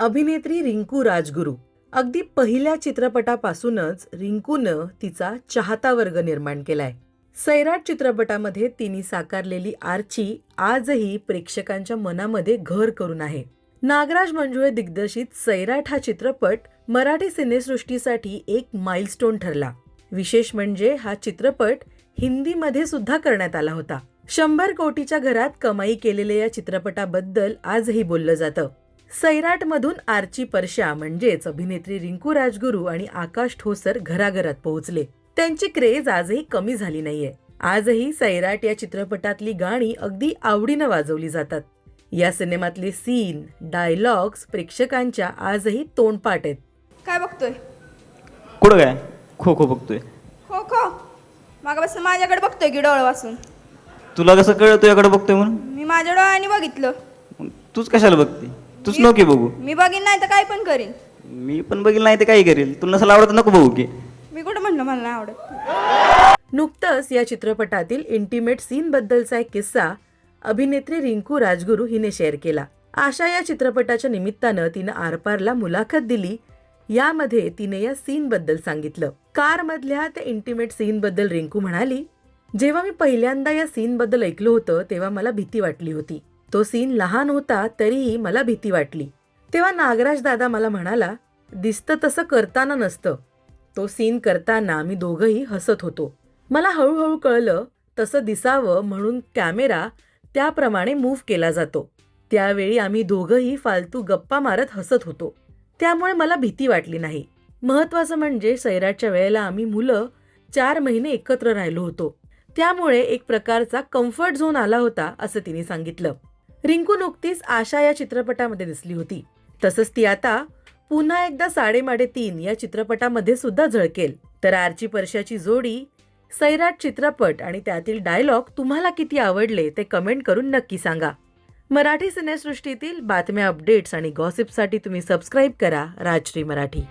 अभिनेत्री रिंकू राजगुरू. अगदी पहिल्या चित्रपटापासूनच रिंकूनं तिचा चाहता वर्ग निर्माण केलाय. सैराट चित्रपटामध्ये तिने साकारलेली आर्ची आजही प्रेक्षकांच्या मनामध्ये घर करून आहे. नागराज मंजुळे दिग्दर्शित सैराट हा चित्रपट मराठी सिनेसृष्टीसाठी एक माइलस्टोन ठरला. विशेष म्हणजे हा चित्रपट हिंदीमध्ये सुद्धा करण्यात आला होता. शंभर कोटीच्या घरात कमाई केलेल्या या चित्रपटाबद्दल आजही बोललं जातं. सैराट मधून आर्ची परशा म्हणजेच अभिनेत्री रिंकू राजगुरू आणि आकाश ठोसर घराघरात पोहोचले. त्यांची क्रेज आजही कमी झाली नाहीये. आजही सैराट या चित्रपटातली गाणी अगदी आवडीनं वाजवली जातात. या सिनेमातले सीन डायलॉग्स प्रेक्षकांच्या आजही तोंडपाठ आहेत. काय बघतोय? कुठं काय? खो खो बघतोय. खो खो? मागा बस माझ्याकडे बघतोय की डोळ वाचून तुला कसं कळलं तुझ्याकडे बघतोय म्हणून? मी माझ्या डोळ्याने बघितलं. मग तूच कशाला बघते? तूच नको बघू. मी बघीन नाही तर काय पण करीन. मी पण बघील नाही ते काही करेल? तुला नसलं आवडत नको बघू की. मी कुठं म्हणलं मला नाही आवडत? नुकतंच या चित्रपटातील इंटिमेट सीन बद्दलचा एक किस्सा अभिनेत्री रिंकू राजगुरू हिने शेअर केला. आशा या चित्रपटाच्या निमित्तानं तिनं आरपारला मुलाखत दिली. यामध्ये तिने या सीन बद्दल सांगितलं. कार मधल्या त्या इंटिमेट सीन बद्दल रिंकू म्हणाली जेव्हा मी पहिल्यांदा या सीन बद्दल ऐकलं होतं तेव्हा मला भीती वाटली होती. तो सीन लहान होता तरीही मला भीती वाटली. तेव्हा नागराज दादा मला म्हणाला दिसतं तसं करताना नसतं. तो सीन करताना आम्ही दोघंही हसत होतो. मला हळूहळू कळलं तसं दिसावं म्हणून कॅमेरा त्याप्रमाणे मूव्ह केला जातो. त्यावेळी आम्ही दोघंही फालतू गप्पा मारत हसत होतो. त्यामुळे मला भीती वाटली नाही. महत्वाचं म्हणजे सैराटच्या वेळेला आम्ही मुलं चार महिने एकत्र राहिलो होतो. त्यामुळे एक प्रकारचा कम्फर्ट झोन आला होता असं तिने सांगितलं. रिंकू नुकतीच आशा या चित्रपटामध्ये दिसली होती. तसंच ती आता पुन्हा एकदा साडेमाडे तीन या चित्रपटामध्ये सुद्धा झळकेल. तर आरची परशाची जोडी सैराट चित्रपट आणि त्यातील डायलॉग तुम्हाला किती आवडले ते कमेंट करून नक्की सांगा. मराठी सिनेसृष्टीतील बातम्या अपडेट्स आणि गॉसिपसाठी तुम्ही सबस्क्राईब करा राजश्री मराठी.